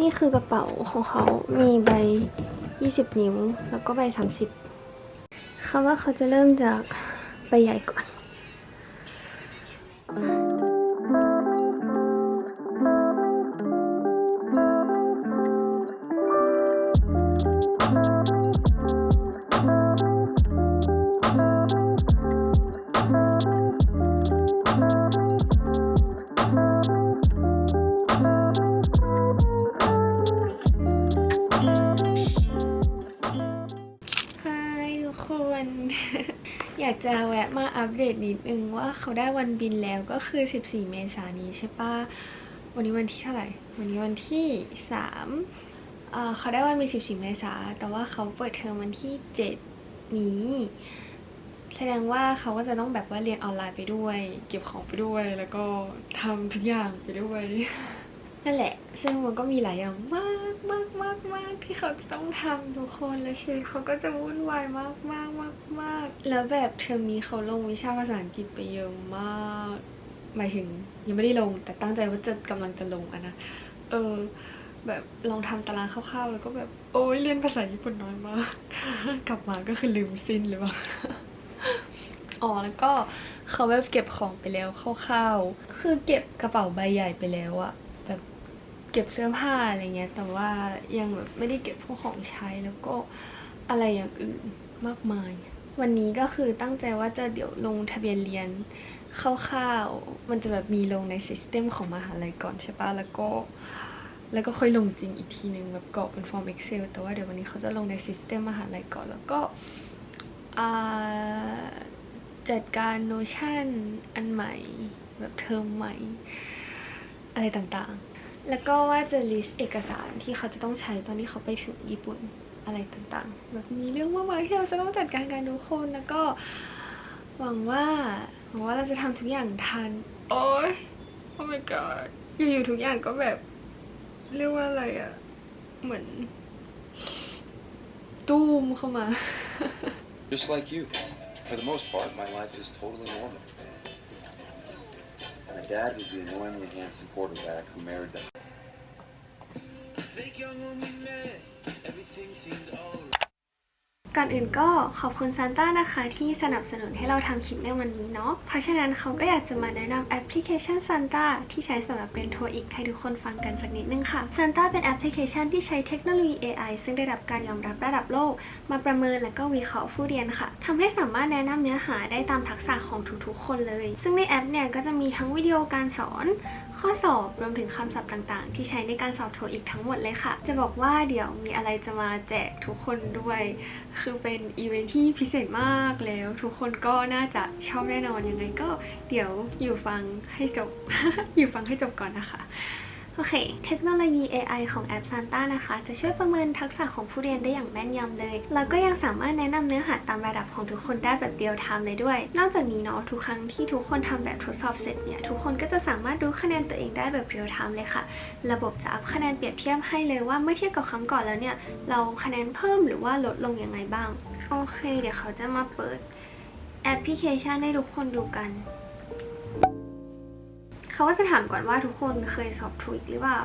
นี่คือกระเป๋าของเขามีใบ 20 นิ้ว แล้วก็ใบ 30คำว่าเขาจะเริ่มจากใบใหญ่ก่อน คน อยากจะแวะมาอัปเดตนิดนึงว่าเขาได้วันบินแล้วก็คือ 14 เมษายนนี้ใช่ปะวันนี้วันที่เท่าไหร่ วันนี้วันที่3เอ่อเขาได้วันบิน14 เมษาแต่ว่าเขาเปิดเทอมวันที่ 7 นี้ แสดงว่าเขาก็จะต้องแบบว่าเรียนออนไลน์ไปด้วย เก็บของไปด้วยแล้วก็ทำทุกอย่างไปด้วย นั่นแหละ ซึ่งมันก็มีหลายอย่างมากมากมากมากที่เขาจะต้องทำทุกคนแล้วชีวิตเขาก็จะวุ่นวายมากมากมากมากแล้วแบบเทอมนี้เขาลงวิชาภาษาอังกฤษไปเยอะมากหมายถึงยังไม่ได้ลง แต่ตั้งใจว่าจะกำลังจะลงอะนะเออแบบลองทำตารางคร่าวๆ แล้วก็แบบโอ้ยเรียนภาษาญี่ปุ่นน้อยมาก กลับมาก็คือลืมสิ้นเลยว่ะอ๋อแล้วก็เขาแบบเก็บของไปแล้วคร่าวๆ คือเก็บกระเป๋าใบใหญ่ไปแล้วอะ เก็บเสื้อผ้าอะไรเงี้ย แต่ว่ายังแบบไม่ได้เก็บพวกของใช้แล้วก็อะไรอย่างอื่นมากมาย วันนี้ก็คือตั้งใจว่าจะเดี๋ยวลงทะเบียนเรียนคร่าวๆมันจะแบบมีลงในซิสเต็มของมหาลัยก่อนใช่ปะแล้วก็แล้วก็ค่อยลงจริงอีกทีนึงแบบกรอกเป็นฟอร์ม Excel แต่ว่าเดี๋ยววันนี้เขาจะลงในซิสเต็มมหาลัยก่อน แล้วก็จัดการโนชั่นอันใหม่ แบบเทอมใหม่ อะไรต่างๆ แล้วก็ว่าจะ list เอกสารที่เขาจะต้องใช้ตอนที่เขาไปถึงญี่ปุ่นอะไรต่างๆ แบบมีเรื่องมากมายที่เราจะต้องจัดการกันทุกคนแล้วก็หวังว่าหวังว่าเราจะทำทุกอย่างทัน โอ้ยโอ้ my god อยู่ๆทุกอย่างก็แบบ เรียกว่าอะไรอะเหมือน ตูมเข้ามา Just like you. For the most part, my life is totally normal. My dad was the annoyingly handsome quarterback who married the. Think young when we met, everything seemed alright. ก่อนอื่นก็ขอบคุณซานต้านะคะ ที่สนับสนุนให้เราทำคลิปในวันนี้เนาะ เพราะฉะนั้นเขาก็อยากจะมาแนะนำแอปพลิเคชันซานต้าที่ใช้สำหรับเรียนโทอีกให้ทุกคนฟังกันสักนิดนึงค่ะซานต้าเป็นแอปพลิเคชันที่ใช้เทคโนโลยี AI ซึ่งได้รับการยอมรับระดับโลก มาประเมินและก็วิเคราะห์ผู้เรียนค่ะทำให้สามารถแนะนำเนื้อหาได้ตามทักษะของทุกๆ คนเลย ซึ่งในแอปเนี่ยก็จะมีทั้งวิดีโอการสอน ข้อสอบรวมถึงคำศัพท์ต่างๆ ที่ใช้ในการสอบโทอีกทั้งหมดเลยค่ะ จะบอกว่าเดี๋ยวมีอะไรจะมาแจกทุกคนด้วย คือเป็นอีเวนท์ที่พิเศษมากแล้ว ทุกคนก็น่าจะชอบแน่นอนยังไงก็เดี๋ยวอยู่ฟังให้จบ อยู่ฟังให้จบก่อนนะคะ โอเค เทคโนโลยี AI ของแอป Santa นะคะ จะช่วยประเมินทักษะของผู้เรียนได้อย่างแม่นยำเลย แล้วก็ยังสามารถแนะนำเนื้อหาตามระดับของทุกคนได้แบบเรียลไทม์เลยด้วย นอกจากนี้เนาะทุกครั้งที่ทุกคนทำแบบทดสอบเสร็จเนี่ย ทุกคนก็จะสามารถรู้คะแนนตัวเองได้แบบเรียลไทม์เลยค่ะ ระบบจะอัพคะแนนเปรียบเทียบให้เลยว่าเมื่อเทียบกับครั้งก่อนแล้วเนี่ย เราคะแนนเพิ่มหรือว่าลดลงยังไงบ้าง โอเค เดี๋ยวเขาจะมาเปิดแอปพลิเคชันให้ทุกคนดูกัน เขาก็จะถามก่อนว่าทุกคนเคยสอบถูกหรือเปล่า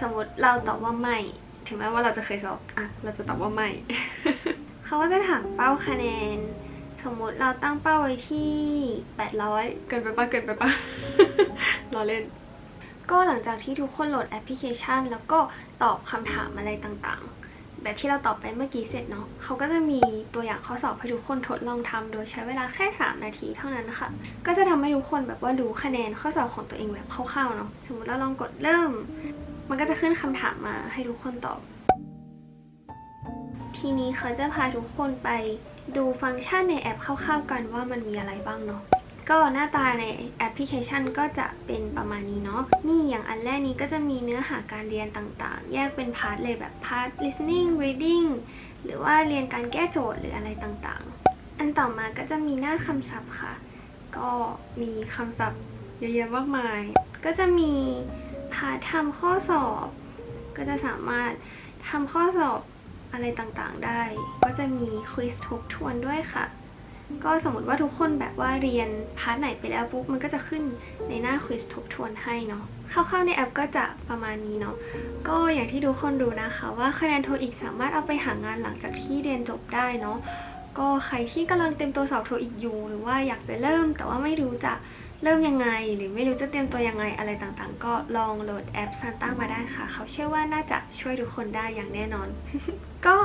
สมมติเราตอบว่าไม่ ถึงแม้ว่าเราจะเคยสอบอะเราจะตอบว่าไม่ เขาก็จะถามเป้าคะแนน สมมติเราตั้งเป้าไว้ที่ 800 เกินไปปะเกินไปปะรอเล่น ก็หลังจากที่ทุกคนโหลดแอปพลิเคชัน แล้วก็ตอบคำถามอะไรต่างๆ แบบที่เราตอบไปเมื่อกี้เสร็จเนาะเขาก็จะมีตัวอย่างข้อสอบให้ทุกคนทดลองทำโดยใช้เวลาแค่ 3 นาทีเท่านั้นนะคะก็จะทำให้ทุกคนแบบว่ารู้คะแนนข้อสอบของตัวเองแบบคร่าวๆเนาะสมมติเราลองกดเริ่ม มันก็จะขึ้นคำถามมาให้ทุกคนตอบ ทีนี้เขาจะพาทุกคนไปดูฟังก์ชันในแอปคร่าวๆกันว่ามันมีอะไรบ้างเนาะ ก็หน้าตาในแอปพลิเคชันก็จะเป็นประมาณนี้เนาะ นี่อย่างอันแรกนี้ก็จะมีเนื้อหาการเรียนต่างๆ แยกเป็นพาร์ทเลยแบบพาร์ท listening reading หรือว่าเรียนการแก้โจทย์หรืออะไรต่างๆ อันต่อมาก็จะมีหน้าคำศัพท์ค่ะ ก็มีคำศัพท์เยอะแยะมากมาย ก็จะมีพาร์ททำข้อสอบ ก็จะสามารถทำข้อสอบอะไรต่างๆได้ ก็จะมีควิสทบทวนด้วยค่ะ ก็สมมติว่าทุกคนแบบว่าเรียนพาร์ทไหนไปแล้วปุ๊บมันก็จะขึ้นในหน้าควิสทบทวนให้เนาะคร่าวๆในแอปก็จะประมาณนี้เนาะก็อย่างที่ทุกคนรู้นะคะว่าคะแนนโทอีกสามารถเอาไปหางานหลังจากที่เรียนจบได้เนาะก็ใครที่กำลังเตรียมตัวสอบโทอีกอยู่ หรือว่าอยากจะเริ่ม แต่ว่าไม่รู้จะเริ่มยังไง หรือไม่รู้จะเตรียมตัวยังไงอะไรต่างๆ ก็ลองโหลดแอป Santa มาได้ค่ะ เขาเชื่อว่าน่าจะช่วยทุกคนได้อย่างแน่นอน ก็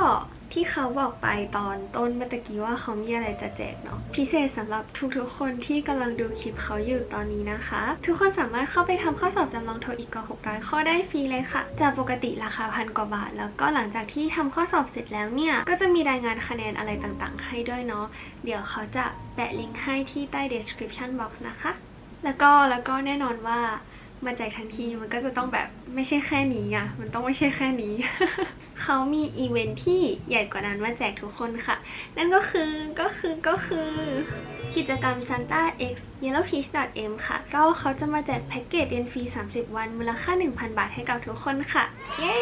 ที่เขาบอกไปตอนต้นเมื่อกี้ว่าเขามีอะไรจะแจกเนาะพิเศษสำหรับทุกๆ คนที่กำลังดูคลิปเขาอยู่ตอนนี้นะคะ ทุกคนสามารถเข้าไปทำข้อสอบจำลองโทอีกกว่า600 ข้อได้ฟรีเลยค่ะ จากปกติราคาพันกว่าบาท แล้วก็หลังจากที่ทำข้อสอบเสร็จแล้วเนี่ย ก็จะมีรายงานคะแนนอะไรต่างๆ ให้ด้วยเนาะเดี๋ยวเขาจะแปะลิงก์ให้ที่ใต้ description box นะคะ แล้วก็แล้วก็แน่นอนว่ามาแจกทันทีมันก็จะต้องแบบไม่ใช่แค่นี้อะมันต้องไม่ใช่แค่นี้ เขามีอีเวนท์ที่ใหญ่กว่านั้นมาแจกทุกคนค่ะ นั่นก็คือก็คือก็คือกิจกรรม Santa X Yellow Peach M ค่ะ ก็เขาจะมาแจกแพ็กเกจเรียนฟรี 30 วัน มูลค่า 1,000 บาทให้กับทุกคนค่ะ เย้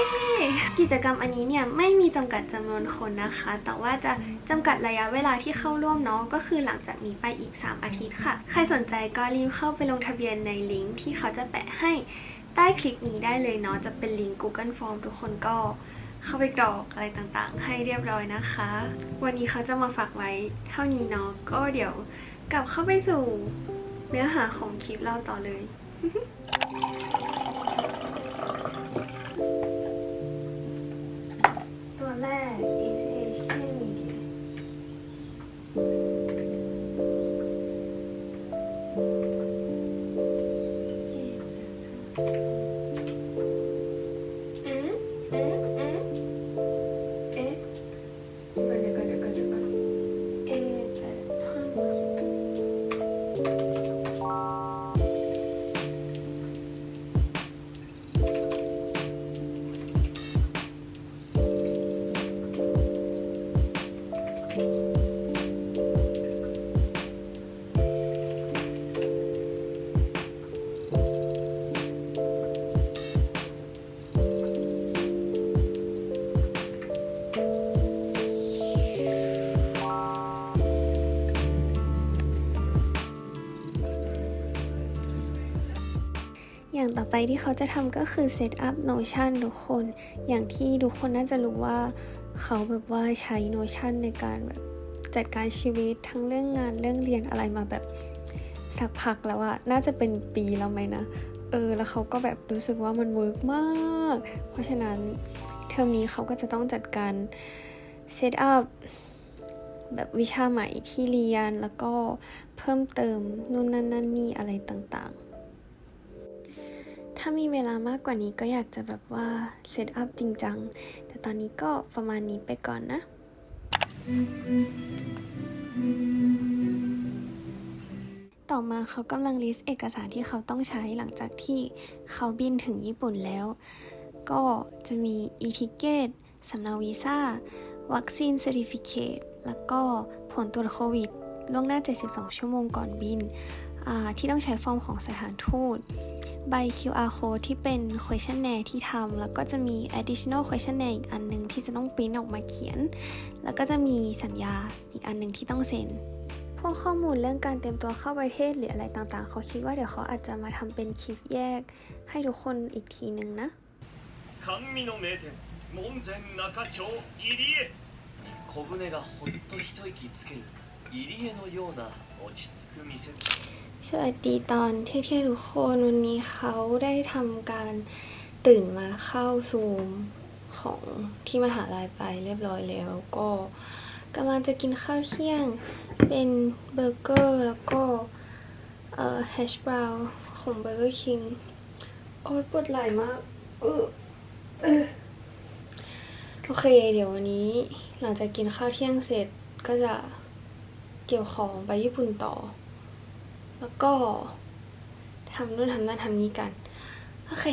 กิจกรรมอันนี้เนี่ย ไม่มีจำกัดจำนวนคนนะคะ แต่ว่าจะจำกัดระยะเวลาที่เข้าร่วมเนาะก็คือหลังจากนี้ไปอีก 3 อาทิตย์ค่ะ ใครสนใจก็รีบเข้าไปลงทะเบียนในลิงก์ที่เขาจะแปะให้ใต้คลิปนี้ได้เลยเนาะจะเป็นลิงก์ Google Form ทุกคนก็ เข้าไปกรอกอะไรต่างๆ ให้เรียบร้อยนะคะ วันนี้เขาจะมาฝากไว้เท่านี้เนาะก็เดี๋ยวกลับเข้าไปสู่เนื้อหาของคลิปเราต่อเลย ต่อไปที่เขาจะทำก็คือ Set up Notion ทุกคน อย่างที่ทุกคนน่าจะรู้ว่าเขาแบบว่าใช้ Notion ในการแบบจัดการชีวิตทั้งเรื่องงานเรื่องเรียนอะไรมาแบบสักพักแล้วอะน่าจะเป็นปีแล้วไหมนะ เออ แล้วเขาก็แบบรู้สึกว่ามันเวิร์กมาก เพราะฉะนั้นเทอมนี้เขาก็จะต้องจัดการ Set up แบบวิชาใหม่ที่เรียนแล้วก็เพิ่มเติมนู่นนั่นนั่นนี่อะไรต่างๆ ถ้ามีเวลามากกว่านี้ก็อยากจะแบบว่าเซตอัพจริงจัง แต่ตอนนี้ก็ประมาณนี้ไปก่อนนะ ต่อมาเขากำลังลิสต์เอกสารที่เขาต้องใช้หลังจากที่เขาบินถึงญี่ปุ่นแล้ว ก็จะมี e-ticket สำเนาวีซ่า วัคซีน certificate แล้วก็ผลตรวจโควิดล่วงหน้า 72 ชั่วโมงก่อนบินอ่าที่ต้องใช้ฟอร์มของสถานทูต ใบ QR code ที่เป็น questionnaire ที่ทำ แล้วก็จะมี additional questionnaire อีกอันหนึงที่จะต้องปริ้นออกมาเขียน แล้วก็จะมีสัญญาอีกอันหนึงที่ต้องเซ็น พวกข้อมูลเรื่องการเตรียมตัวเข้าประเทศหรืออะไรต่างๆ เขาคิดว่าเดี๋ยวเขาอาจจะมาทำเป็นคลิปแยก ให้ทุกคนอีกทีนึงนะ 甘味の名店門前仲町入江小舟がほっと一息つける入江のような落ち着く店 สวัสดีตอนเที่ยงทุกคนวันนี้เขาได้ทำการตื่นมาเข้าซูมของที่มหาลัยไปเรียบร้อยแล้ว ก็กำลังจะกินข้าวเที่ยงเป็นเบอร์เกอร์แล้วก็เอ่อแฮชบราวน์ของเบอร์เกอร์คิงโอ้ยปวดไหล่มากเออโอเค เดี๋ยววันนี้หลังจากกินข้าวเที่ยงเสร็จก็จะเกี่ยวของไปญี่ปุ่นต่อ แล้วก็ทำนู่นทำนั่นทำนี้กัน โอเค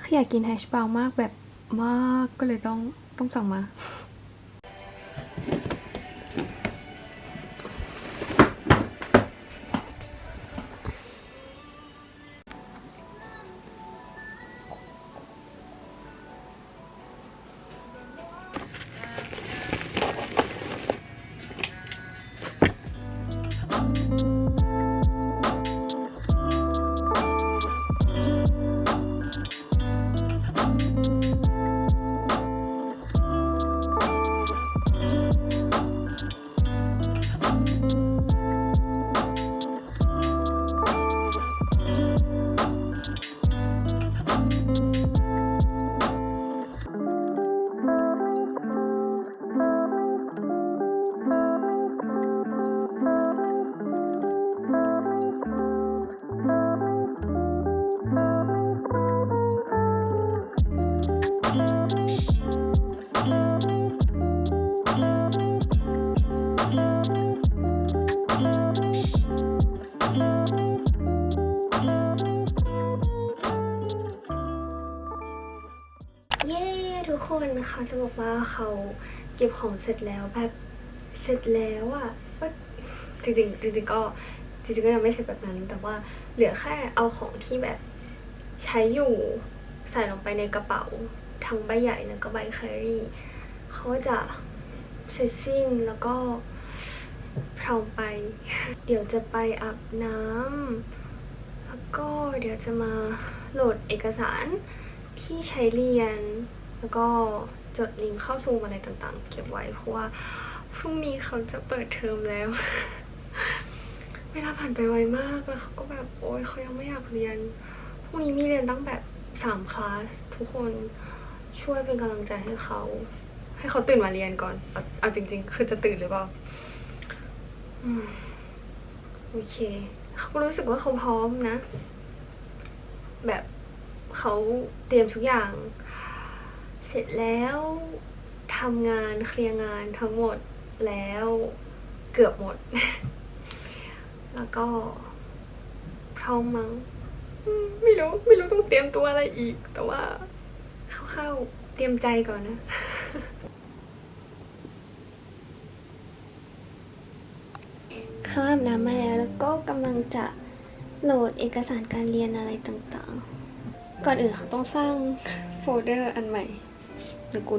คืออยากกินแฮชบราวน์มากแบบมากก็เลยต้องต้องสั่งมา คนเขาจะบอกว่าเขาเก็บของเสร็จแล้วแบบเสร็จแล้วอะก็จริงๆจริงๆก็จริงๆก็ยังไม่เสร็จแบบนั้น แต่ว่าเหลือแค่เอาของที่แบบใช้อยู่ใส่ลงไปในกระเป๋าทั้งใบใหญ่แล้วก็ใบแครี่เขาจะเสร็จสิ้นแล้วก็พร้อมไป เดี๋ยวจะไปอาบน้ำแล้วก็เดี๋ยวจะมาโหลดเอกสารที่ใช้เรียน แล้วก็จดลิงก์เข้าซูมอะไรต่างๆ เก็บไว้เพราะว่าพรุ่งนี้เขาจะเปิดเทอมแล้ว เวลาผ่านไปไวมากแล้วเขาก็แบบโอ๊ยเขายังไม่อยากเรียนพรุ่งนี้มีเรียนตั้งแบบสามคลาสทุกคนช่วยเป็นกำลังใจให้เขา ให้เขาตื่นมาเรียนก่อนเอาจริง ๆ คือจะตื่นหรือเปล่าอโอเคเขารู้สึกว่าเขาพร้อมนะ แบบเขาเตรียมทุกอย่าง เสร็จแล้วทำงานเคลียร์งานทั้งหมดแล้วเกือบหมด แล้วก็พร้อมมั้งไม่รู้ไม่รู้ต้องเตรียมตัวอะไรอีก แต่ว่าเข้าๆเตรียมใจก่อนนะเขาอาบน้ำมาแล้วแล้วก็กำลังจะโหลดเอกสารการเรียนอะไรต่างๆ ก่อนอื่นเขาต้องสร้างโฟลเดอร์อันใหม่ เดี๋ยวกู